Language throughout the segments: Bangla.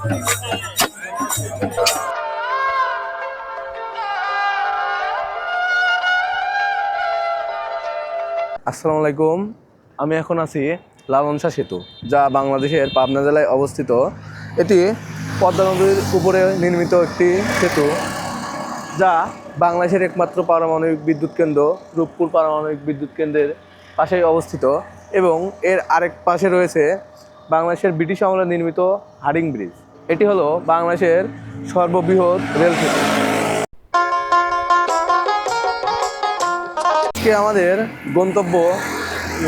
আসসালামু আলাইকুম। আমি এখন আছি লালনসা সেতু, যা বাংলাদেশের পাবনা জেলায় অবস্থিত। এটি পদ্মা নদীর উপরে নির্মিত একটি সেতু, যা বাংলাদেশের একমাত্র পারমাণবিক বিদ্যুৎ কেন্দ্র, রূপপুর পারমাণবিক বিদ্যুৎ কেন্দ্রের পাশেই অবস্থিত এবং এর আরেক পাশে রয়েছে বাংলাদেশের ব্রিটিশ আমলে নির্মিত হারিং ব্রিজ। এটি হলো বাংলাদেশের সর্ববৃহৎ রেল সেতু। আজকে আমাদের গন্তব্য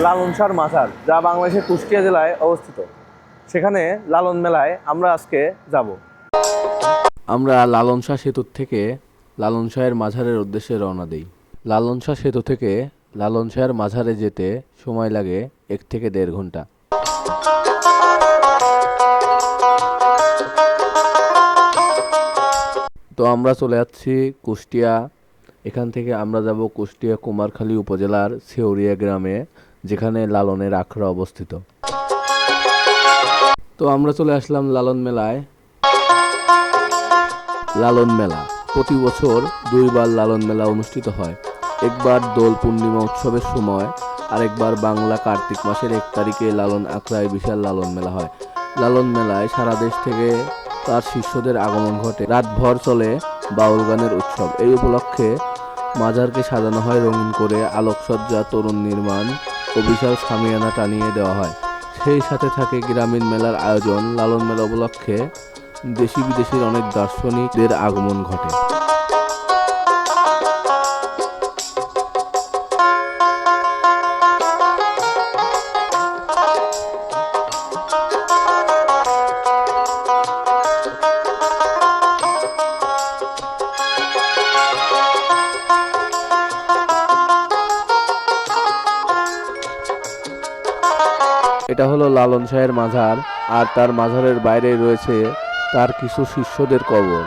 লালনসার মাথার, যা বাংলাদেশের কুষ্টিয়া জেলায় অবস্থিত। সেখানে লালন মেলায় আমরা আজকে যাব। আমরা লালন শাহ সেতু থেকে লালন মাঝারের উদ্দেশ্যে রওনা দিই। লালন শাহ সেতু থেকে লালন শাহের মাঝারে যেতে সময় লাগে এক থেকে দেড় ঘণ্টা। তো আমরা চলে যাচ্ছি কুষ্টিয়া। এখান থেকে আমরা যাব কুষ্টিয়া কুমারখালী উপজেলার সেউরিয়া গ্রামে, যেখানে লালনের আখড়া অবস্থিত। তো আমরা চলে আসলাম লালন মেলায়। লালন মেলা। প্রতি বছর দুইবার লালন মেলা অনুষ্ঠিত হয়। একবার দোল পূর্ণিমা উৎসবের সময়, আরেকবার বাংলা কার্তিক মাসের এক তারিখে লালন আখড়ায় বিশাল লালন মেলা হয়। লালন মেলায় সারা দেশ থেকে তার শিষ্যদের আগমন ঘটে। রাতভর চলে বাউল গানের উৎসব। এই উপলক্ষে মাজারকে সাজানো হয় রঙিন করে আলোকসজ্জা, তরুণ নির্মাণ ও বিশাল সামিয়ানা টানিয়ে দেওয়া হয়। সেই সাথে থাকে গ্রামীণ মেলার আয়োজন। লালন মেলা উপলক্ষে দেশি বিদেশির অনেক দার্শনিকদের আগমন ঘটে। এটা হলো লালন শাহের মাঝার আর তার মাঝারের বাইরে রয়েছে তার কিছু শিষ্যদের কবর।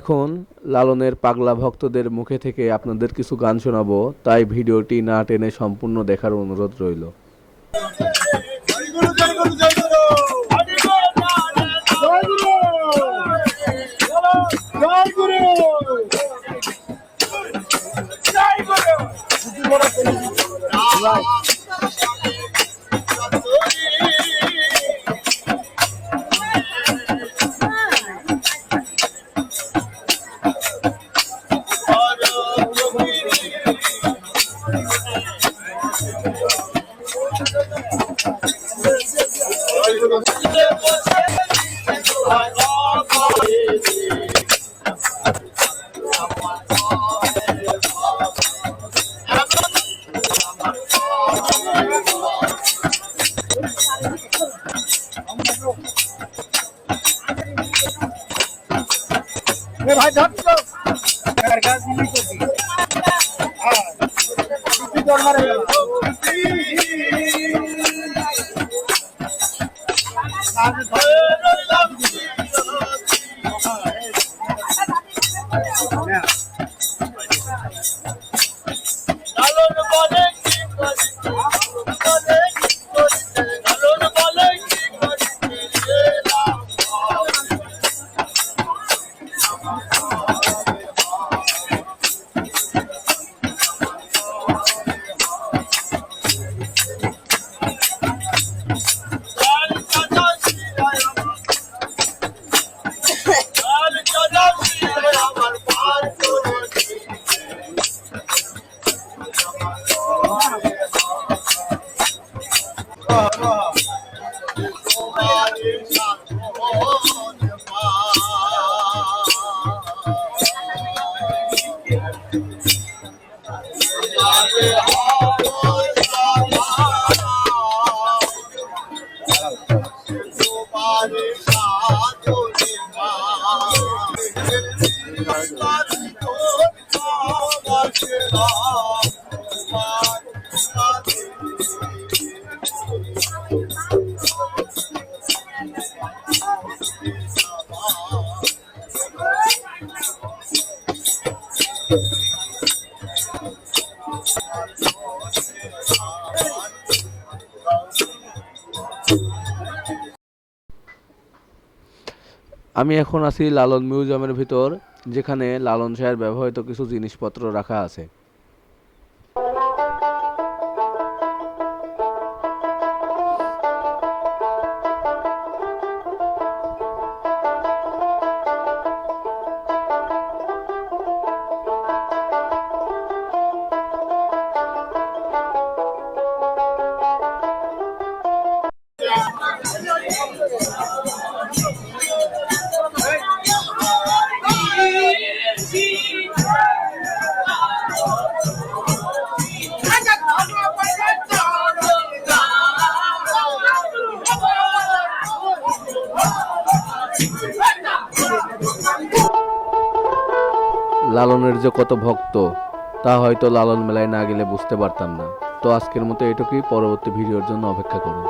এখন লালনের পাগলা ভক্তদের মুখে থেকে আপনাদের কিছু গান শোনাবো, তাই ভিডিওটি না টেনে সম্পূর্ণ দেখার অনুরোধ রইল। আমি এখন আছি লালন মিউজিয়ামের ভিতর। যেখানে লালন শাহের ব্যবহৃত কিছু জিনিসপত্র রাখা আছে। লালনের যে কত ভক্ত, তা হয়তো লালন মেলায় না গেলে বুঝতে পারতাম না। তো আজকের মতো এটুকুই, পরবর্তী ভিডিওর জন্য অপেক্ষা করুন।